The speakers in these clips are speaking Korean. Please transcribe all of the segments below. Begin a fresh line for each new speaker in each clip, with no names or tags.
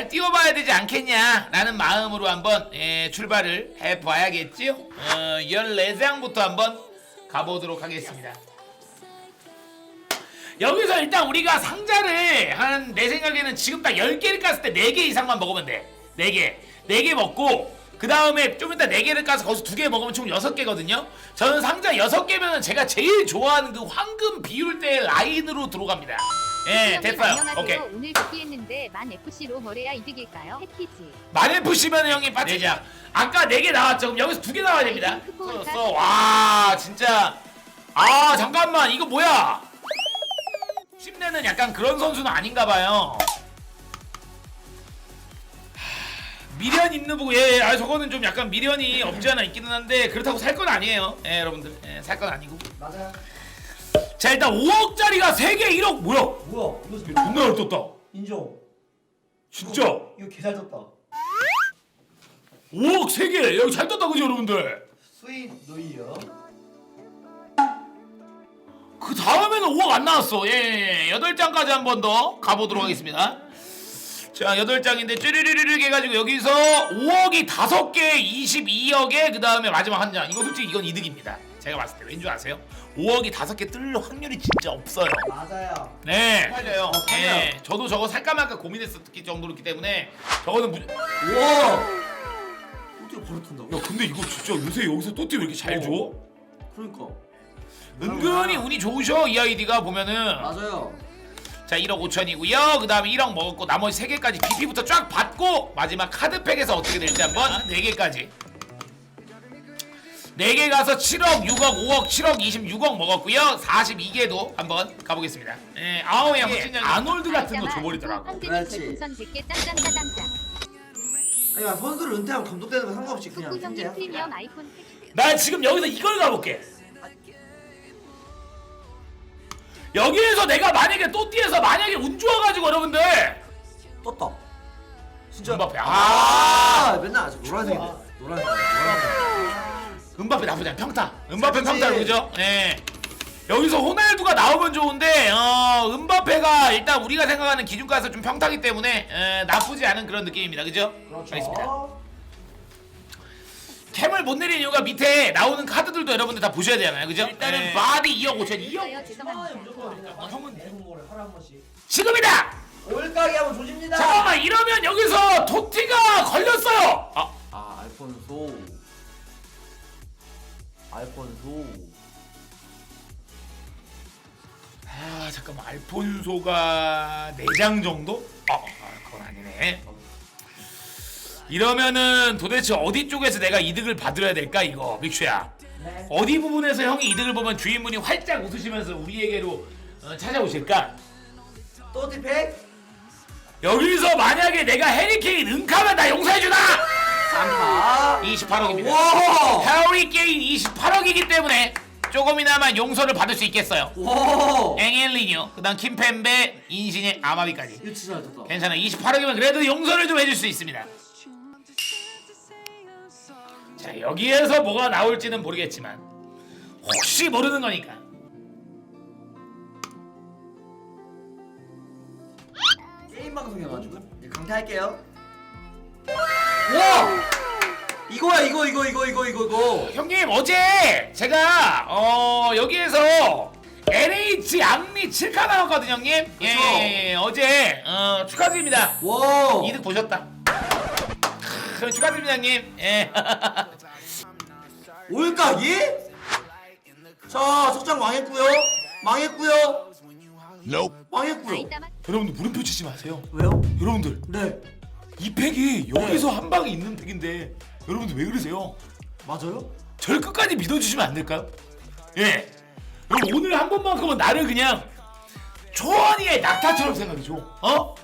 잘 띄워봐야 되지 않겠냐라는 마음으로 한번 예, 출발을 해봐야겠지요. 어, 14장부터 한번 가보도록 하겠습니다. 여기서 일단 우리가 상자를 한 내 생각에는 지금 딱 10개를 깠을 때 4개 이상만 먹으면 돼. 4개. 4개 먹고 그 다음에 좀 이따 4개를 까서 거기서 2개 먹으면 총 6개거든요. 저는 상자 6개면 제가 제일 좋아하는 그 황금 비율대 라인으로 들어갑니다. 예, 됐어요.
안녕하세요.
오케이.
오늘 복귀했는데 만 FC로 뭐래야 이득일까요? 해키지.
만에 푸시면 형이 빠지자. 아까 4개 나왔죠. 그럼 여기서 2개 나와야 됩니다.
아이고, 크고
써, 와, 진짜. 아, 잠깐만. 이거 뭐야? 심내는 약간 그런 선수는 아닌가 봐요. 하, 미련 있는 부분, 예, 예, 아, 저거는 좀 약간 미련이 없지 않아 있기는 한데, 그렇다고 살 건 아니에요. 예, 여러분들. 예, 살 건 아니고.
맞아.
자, 일단 5억짜리가 3개 1억, 뭐야?
뭐야? 이거
존나 잘 떴다.
인정.
진짜.
이거 개잘 떴다.
5억 3개. 여기 잘 떴다, 그죠, 여러분들?
스윗 노이어.
그 다음에는 5억 안 나왔어. 예, 예, 예. 8장까지 한 번 더 가보도록 하겠습니다. 자, 8장인데 쭈르르르르 해가지고 여기서 5억이 5개, 22억에 그 다음에 마지막 한 장. 이거 솔직히 이건 이득입니다. 제가 봤을 때 왠 줄 아세요? 5억이 5개 뜰 확률이 진짜 없어요.
맞아요.
네, 팔려요.
어.
예, 저도 저거 살까 말까 고민했었기 정도였기 때문에 저거는 무... 야,
우와. 어떻게 바로 뜬다고?
근데 이거 진짜 요새 여기서 또띠 왜 이렇게 잘 줘?
그러니까.
은근히 운이 좋으셔 이 아이디가 보면은
맞아요.
자 1억 5천이고요 그 다음에 1억 먹었고 나머지 3개까지 BP부터 쫙 받고 마지막 카드팩에서 어떻게 될지 한번 4개까지 4개 가서 7억 6억 5억 7억 26억 먹었고요 42개도 한번 가보겠습니다 예, 아우 야 무슨 아놀드 같은 거 줘버리더라고
그렇지.
별풍선 100개 짱짱 짜장짱.
아니 막 선수를 은퇴하면 감독되는 거 상관없이 그냥
형님
현재야.
프리미엄 아이폰
나 지금 여기서 이걸 가볼게 여기에서 내가 만약에 또띠에서 만약에 운 좋아가지고 여러분들
떴다. 진짜.
음바페
아,
아
맨날 아직 노란색인데. 노란색. 노란색.
음바페 나쁘지 않아 평타 음바페 평타 그죠? 예 여기서 호날두가 나오면 좋은데 어 음바페가 일단 우리가 생각하는 기준가에서 좀 평타기 때문에 에, 나쁘지 않은 그런 느낌입니다 그죠?
그렇죠.
알겠습니다 캠을 못 내리는 이유가 밑에 나오는 카드들도 여러분들 다 보셔야 되잖아요 그죠? 일단은 바디 2억 5천 2억
있어요.
아,
죄송합니다.
어, 형은
대성공을 하루 한 번씩.
지금이다!
올가게 하면 조집니다.
잠깐만 이러면 여기서 토티가 걸렸어요 아
아, 알폰소. 알폰소.
아 잠깐만 알폰소가 4장 정도? 아, 아 그건 아니네 이러면은 도대체 어디 쪽에서 내가 이득을 받으려야 될까 이거 믹슈야
네.
어디 부분에서 형이 이득을 보면 주인분이 활짝 웃으시면서 우리에게로 어, 찾아오실까
또 디팩
여기서 만약에 내가 해리케인 응카면 나 용서해주나
3파.
28억입니다
와!
해리케인 28억이기 때문에 조금이나마 용서를 받을 수 있겠어요
와!
앵엘리뇨 그 다음 킴펜베 인신의 아마비까지
이거 진짜 잘 떴다.
괜찮아 28억이면 그래도 용서를 좀 해줄 수 있습니다 자 여기에서 뭐가 나올지는 모르겠지만 혹시 모르는 거니까
게임 방송이어가지고 이제 강퇴할게요. 이거야 이거 이거 이거 이거 이거 이거.
형님 어제 제가 어 여기에서 LH 악리 7카 나왔거든요 형님 예,
그쵸.
예, 예, 어제 어, 축하드립니다
와!
이득 보셨다 크, 축하드립니다 형님 예.
올가기? 자, 석장 망했고요. 망했고요. 망했고요.
아이따마
여러분들 물음표 치지 마세요
왜요?
여러분들
네.
이 팩이 여기서 한 방에 있는 팩인데 여러분들 왜 그러세요?
맞아요?
절 끝까지 믿어주시면 안 될까요? 예. 여러분 오늘 한 번만큼은 나를 그냥 초원이의 낙타처럼 생각해줘. 어?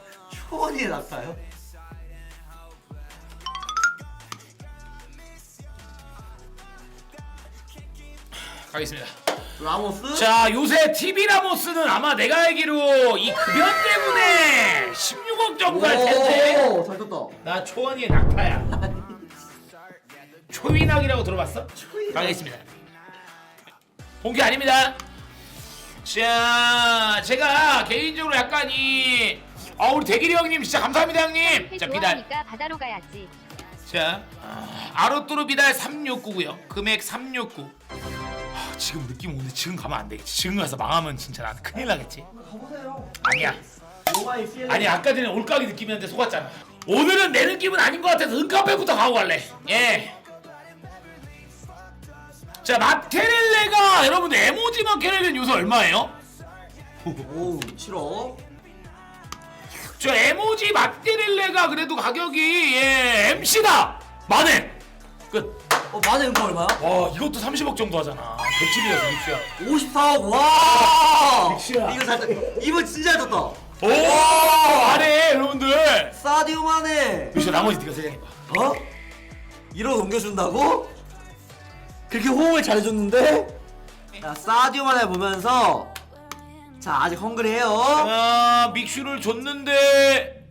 초원이의 낙타요?
가겠습니다.
라모스?
자 요새 TV 라모스는 아마 내가 알기로 이 급여 때문에 16억 정도 할 텐데
오, 잘 떴다.
나 초원이의 낙타야. 초인학이라고 들어봤어? 가겠습니다. 본게 아닙니다. 자, 제가 개인적으로 약간 이 아 우리 대길이 형님 진짜 감사합니다 형님 자 비달
좋아하니까 바다로 가야지.
자 아, 아로뚜루 비달 369고요 금액 369 아, 지금 느낌 오는데 지금 가면 안 되겠지 지금 가서 망하면 진짜 난 큰일 나겠지
가보세요.
아니야. 아니 아까 전에 올가기 느낌이었는데 속았잖아 오늘은 내 느낌은 아닌 것 같아서 은카페부터 가고 갈래 예. 자 마테렐레가 여러분들 에모지 마테렐레 요새 얼마예요?
오, 싫어.
저 에모지 마테렐레가 그래도 가격이 예 MC다 만엔 끝.
어, 만에 은거 얼마야?
와 이것도 30억 정도 하잖아 100집이라서 믹스야
54억. 와.
믹시야.
이거 잘 떴. 이번 진짜 잘 떴다.
오 안해 여러분들
사디오 마네.
믹시야 나머지 네가 세장해 봐
어? 1억 넘겨준다고? 그렇게 호응을 잘해줬는데? 자, 사디오 마네 보면서 자, 아직 헝그리해요.
아 믹슈를 줬는데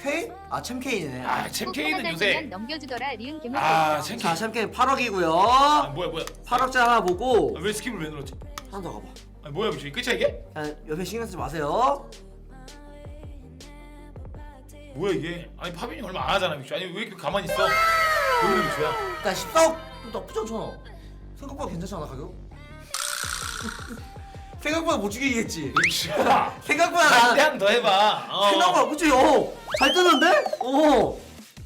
케인? 아, 챔 케인이네.
아 챔케이는 요새
넘겨주더라 리은 개물.
아 챔케이
자, 챔 케인 8억이고요.
아 뭐야 뭐야
8억짜리 하나 보고
아, 왜 스킵을 왜 눌렀지?
하나 더 가봐.
아 뭐야 믹슈 끝이야 이게?
자, 옆에 신경 쓰지 마세요.
뭐야 이게? 아니 파빈이 얼마 안 하잖아 믹슈 아니 왜 이렇게 가만히 있어? 왜 그래 믹슈야?
일단 14억 나쁘지 않잖아. 생각보다 괜찮잖아 가격. 생각보다 못 죽이겠지. 생각보다 나
한대한더 해봐 어.
생각보다 그치? 어, 잘 뜨는데? 어.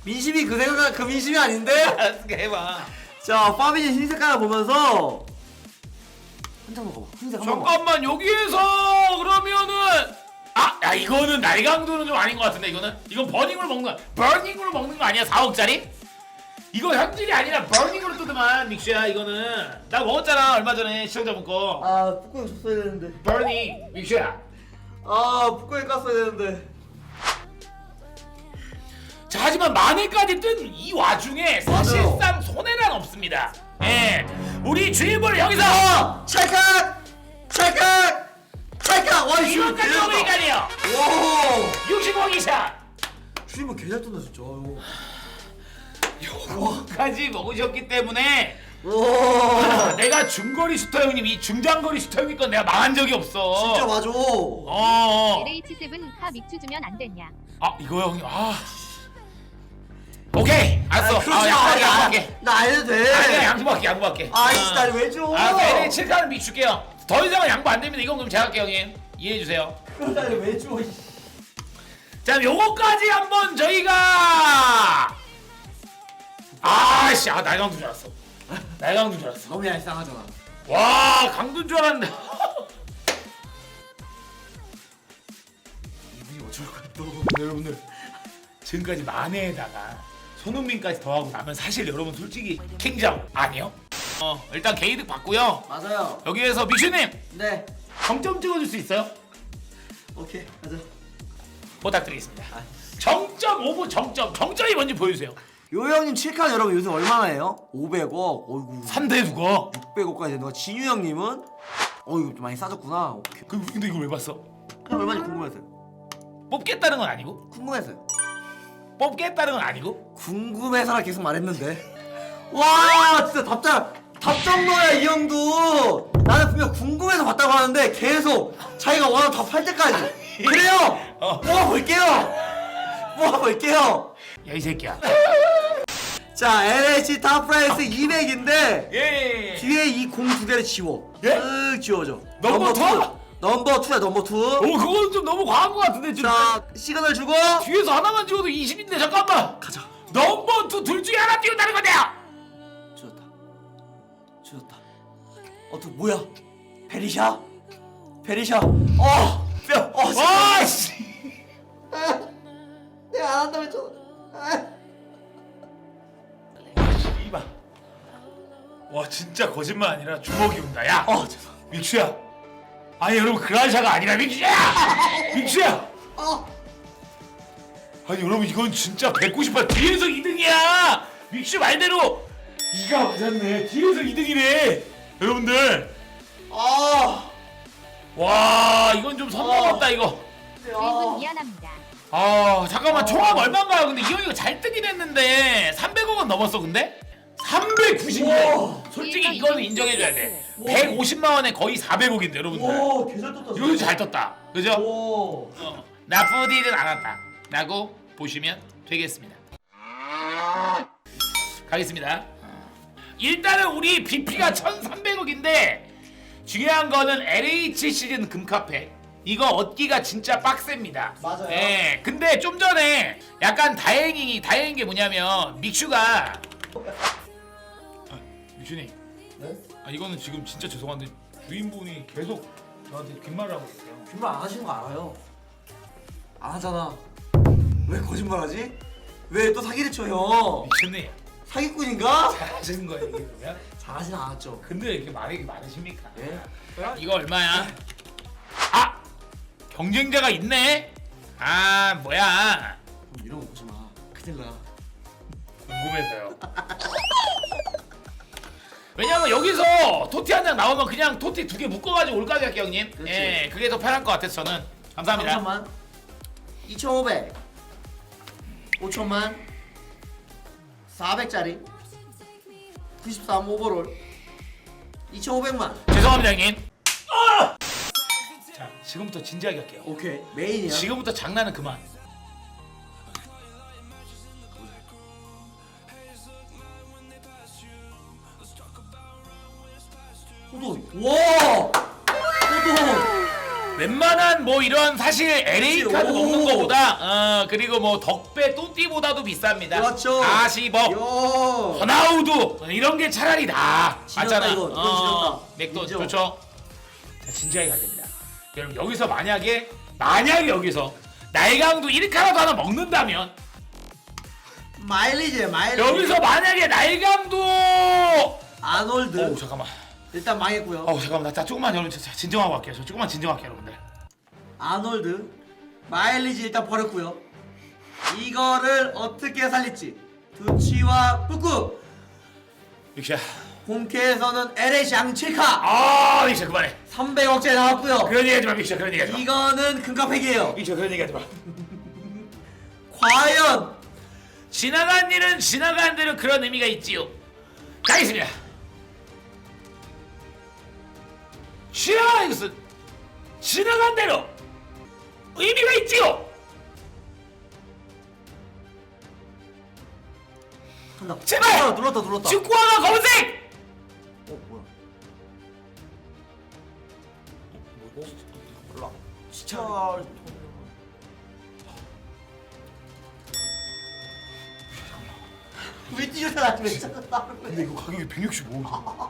민심이 그 생각 그 민심이 아닌데?
알았어 해봐
자, 파비니 흰 색깔 보면서 한 장 먹어봐. 흰색 한 번.
잠깐만 여기에서 그러면은 아, 야 이거는 날강도는 좀 아닌 것 같은데 이거는 이건 버닝으로 먹는 거 버닝으로 먹는 거 아니야 4억짜리? 이거 현질이 아니라 버닝으로 뜨더만 믹슈야 이거는 나 먹었잖아 얼마 전에 시청자분 거
아, 북구이 줬어야 되는데.
버닝 믹슈야
아, 북구이 깠어야 되는데.
자 하지만 만회까지 뜬 이 와중에 사실상 손해는 없습니다 예 우리 주인분 여기서
아, 찰칵! 찰칵! 찰칵! 와, 이 주인분
이것까지
개잘
먹으니까요
와!
60억 이상
주인분 개잘 뜬다 진짜.
요거까지 먹으셨기 때문에
와!
내가 중거리 슈터 형님 이 중장거리 슈터 형님 건 내가 망한 적이 없어.
진짜 맞아.
어.
LH7 하 믹추 주면 안 됐냐?
아 이거 형님 아. 오케이 알았어.
아,
아,
그렇지.
양보할게
아,
양보할게.
나 알려도 돼.
아니야 양보할게 양보할게.
아이씨, 나를 왜 줘?
아 내일 칠카는 미줄게요. 더 이상은 양보 안 됩니다. 이건 그럼 제가 할게요 형님. 이해해 주세요.
그걸 나를 왜 줘? 이
자 요거까지 한번 저희가 아씨 아 날강도 줄 알았어. 날강도 줄 알았어.
너무 얄쌍하잖아.
와 강도인 줄 알았는데.
이분이 어쩔 거야 또.
여러분들 지금까지 만회에다가 손흥민까지 더하고 나면 사실 여러분 솔직히 킹정 아니요? 어 일단 개이득 받고요
맞아요.
여기에서 미슈님
네.
정점 찍어줄 수 있어요?
오케이. 가자.
부탁드리겠습니다
아.
정점 오브 정점 정점이 뭔지 보여주세요
요 형님 7칸 여러분 요새 얼마나 해요? 500억. 어이구.
3대 누가?
600억까지 되는 거. 진유 형님은 어이구 좀 많이 싸졌구나. 오케이.
그, 근데 이걸 왜 봤어?
그냥 얼마인지 궁금했어요.
뽑겠다는 건 아니고
궁금했어요.
뽑겠다는 건 아니고
궁금해서라 계속 말했는데. 와 진짜 답장 답정너야 이 형도. 나는 분명 궁금해서 봤다고 하는데 계속 자기가 원하는 답할 때까지. 그래요.
어.
뽑아볼게요. 뽑아볼게요.
야 이 새끼야
자 LH 탑프라이스 200인데
예
뒤에 이 공 두 개를 지워.
예?
쓱 지워줘.
넘버 투?
넘버 2야 넘버 2.
오 그거는 좀 너무 과한 것 같은데 지금
자 시그널 주고
뒤에서 하나만 찍어도 20인데 잠깐만
가자.
넘버 투둘 중에 하나 띄운다는 건데요
주었다. 주었다. 어또 뭐야? 베리샤? 베리샤. 어. 뼈. 어.
와 씨
내가 안 한다고 했
진짜 거짓말 아니라 주먹이 온다. 야
어 죄송.
믹슈야. 아니 여러분 그라샤가 아니라 믹슈야! 믹슈야!
어.
아니 여러분 이건 진짜 198 뒤에서 2등이야! 믹슈 말대로! 이가 맞았네. 뒤에서 2등이네. 여러분들.
아.
와 이건 좀선 넘었다 이거.
주인분 미안합니다.
아 잠깐만. 총합 얼마인가요? 근데 이 형이 이거 잘 뜨긴 했는데 300억은 넘었어 근데? 390억
우와.
솔직히 이거는 인정해줘야 돼 150만 원에 거의 400억인데 여러분들
오 개잘 떴다.
이거 잘 떴다 그죠?
오.
어. 나쁘지는 않았다 라고 보시면 되겠습니다 가겠습니다 일단은 우리 BP가 1300억인데 중요한 거는 LH 시즌 금카페 이거 얻기가 진짜 빡셉니다.
맞아요.
예. 근데 좀 전에 약간 다행히 다행인 게 뭐냐면 믹슈가 아, 믹슈님.
네?
아 이거는 지금 진짜 죄송한데 주인분이 계속 저한테 귓말을 하고 있어요.
뒷말 안 하시는 거 알아요. 안 하잖아. 왜 거짓말하지? 왜 또 사기를 쳐요?
미쳤네.
사기꾼인가?
잘하시는 거예요 이게 그러면?
잘하진 않았죠.
근데 이렇게 말이 많으십니까?
예?
이거 얼마야? 아 경쟁자가 있네. 아 뭐야?
그럼 이런 거 보지 마. 큰일 나.
궁금해서요. 왜냐면 여기서 토티 한 장 나오면 그냥 토티 두 개 묶어가지고 할게요 형님.
그렇지.
예, 그게 더 편할 것 같아서 저는 감사합니다.
3천만 2,500 5천만 400짜리 93 오버롤 2,500만
죄송합니다 형님. 아! 자 지금부터 진지하게 할게요.
오케이 메인이야
지금부터 장난은 그만.
와
웬만한 뭐 이런 사실 LA 카드
오.
먹는 거보다 어 그리고 뭐 덕배 또띠보다도 비쌉니다.
그렇죠
40억.
요
호나우두 이런 게 차라리 나
지렸다,
맞잖아.
이거. 이건 지렸다.
맥도
인정.
좋죠. 자 진지하게 가야 됩니다. 여러분 여기서 만약에 만약에 여기서 날강도 1카라도 하나 먹는다면
마일리지 마일리지
여기서 만약에 날강도
아놀드
오 잠깐만.
일단 망했고요
어 잠깐만 나, 나 조금만 여러분 자, 진정하고 갈게요. 저 조금만 진정할게요 여러분들.
아놀드 마일리지 일단 버렸고요 이거를 어떻게 살릴지 두치와 뿌꾸
믹샤.
본캐에서는 LH 양칠카
아 믹샤 그만해.
300억짜리 나왔고요
그런 얘기 하지 마 믹샤 그런 얘기 하지 마.
이거는 금카팩이에요
믹샤 그런 얘기 하지 마.
과연
지나간 일은 지나간 대로 그런 의미가 있지요. 가겠습니다. 지나간 것은 지나간 대로 의미가 있지요.
한다
제발!
어, 눌렀다 눌렀다
축구화가 검은색.
어 뭐야
몰라.
진짜 왜 뛰어나 왜 뛰어나
근데 이거 가격이 165.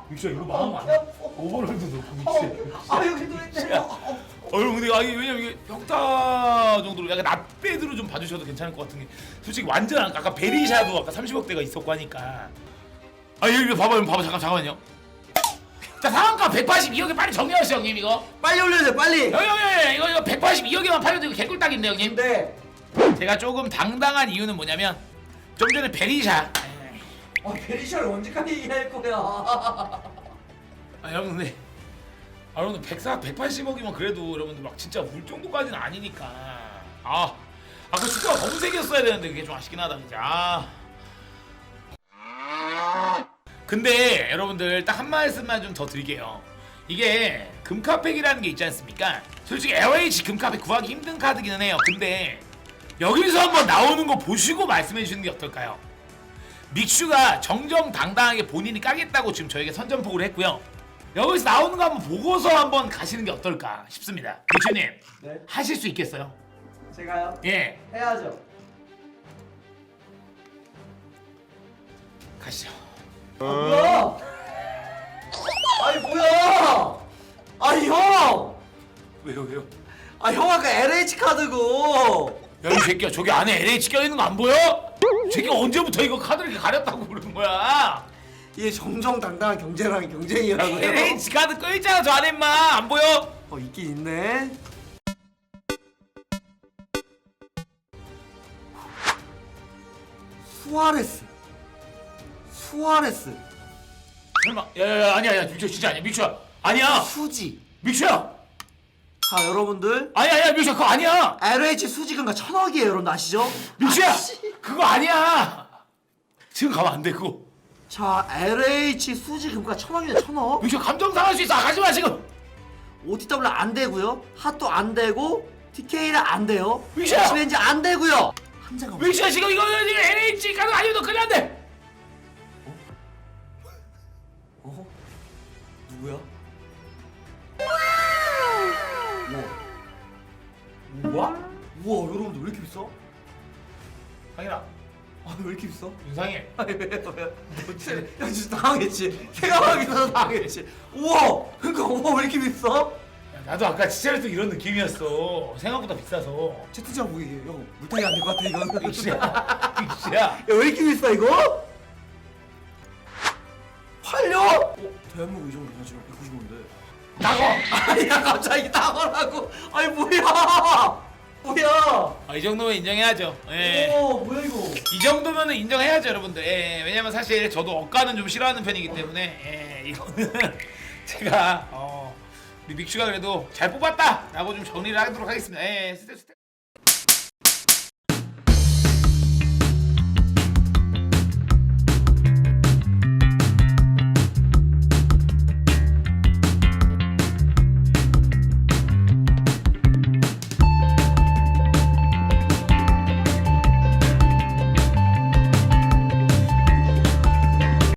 믹샤 이거 망하면 안 돼. 오버롤도 넣고 믹샤.
아 여기 누랬대
어, 여러분 근데 아니 왜냐면 이게 평타 정도로 약간 납배드로 좀 봐주셔도 괜찮을 것 같은 게 솔직히 완전 안- 아까 베리샤도 아까 30억대가 있었고 하니까. 아 여기 봐봐 봐봐 잠깐 잠깐만요. 자 상한가 182억에 빨리 정리하세요 형님 이거.
빨리 올려야 돼 빨리.
형님 형님 이거 이거 182억에만 팔려도 이거 개꿀딱인데 형님.
근데
제가 조금 당당한 이유는 뭐냐면 좀 전에 베리샤
아 베리샤를 언제까지 얘기할 거야.
아 여러분 근데 아 여러분들 104, 180억이면 그래도 여러분들 막 진짜 울 정도까지는 아니니까. 아 아까 축구가 검은색이었어야 되는데 그게 좀 아쉽긴 하다 진짜. 아. 근데 여러분들 딱 한 말씀만 좀 더 드릴게요. 이게 금카팩이라는 게 있지 않습니까? 솔직히 LH 금카팩 구하기 힘든 카드기는 해요. 근데 여기서 한번 나오는 거 보시고 말씀해 주시는 게 어떨까요 믹슈가 정정당당하게 본인이 까겠다고 지금 저에게 선전포고를 했고요. 여기서 나오는 거 한번 보고서 한번 가시는 게 어떨까 싶습니다. 믹슈님
네
하실 수 있겠어요?
제가요
예,
해야죠
가시죠.
아 뭐야 아니 뭐야 아니 형!
왜요, 왜요?
아 형 아까 LH 카드고
야, 이 새끼야, 저기 안에 LH 껴 있는 거 안 보여? 새끼 언제부터 이거 카드를 이렇게 가렸다고 그러는 거야?
이게 정정당당한 경제랑 경쟁이라고요
LH 카드 껴 있잖아, 저 안에 임마. 안 보여?
어 있긴 있네 수아레스 수아레스
설마? 야, 야, 야, 아니야, 아니야, 믹슈 진짜 아니야, 믹슈야. 아니야,
수지
믹슈야.
자 여러분들
아니야, 아니야, 믹슈 그거 아니야.
LH 수지금가 천억이에요 여러분 아시죠?
믹슈야,
아씨.
그거 아니야. 지금 가면 안 돼, 그거.
자 LH 수지금가 천억이네 천억
믹슈 감정 상할 수 있어. 가지 마 지금.
OTW 안 되고요 핫도 안 되고 TK는 안 돼요.
믹시야!
시렌지 안 되고요. 한 장가
믹시야 지금 이거는 지금 NH 가는 아니면 너 큰일 난대
우와. 우와? 여러분들 왜 이렇게 비싸?
상현아
아왜 이렇게 비싸?
윤상해
아니 왜 왜? 야 진짜 당황했지. 생각하기 전에 당황했지. 우와. 그러니까 우와 왜 이렇게 비싸?
야, 나도 아까 진짜로 또 이런 느낌이었어 생각보다 비싸서
채팅창 보기 형 물타기 안 될 것 같아 이거는.
믹시야 믹시야
야왜 이렇게 비싸 이거? 팔려? 어? 대한민국 이 정도 지금 195인데.
나고
아니야 갑자기 나가라고. 아니 뭐야? 뭐야?
아, 이 정도면 인정해야죠 예.
오 뭐야 이거?
이 정도면은 인정해야죠 여러분들 예, 왜냐면 사실 저도 억가는 좀 싫어하는 편이기 때문에 예, 이거는 제가 어, 우리 믹슈가 그래도 잘 뽑았다 라고 좀 정리를 하도록 하겠습니다 예, 스텝 스텝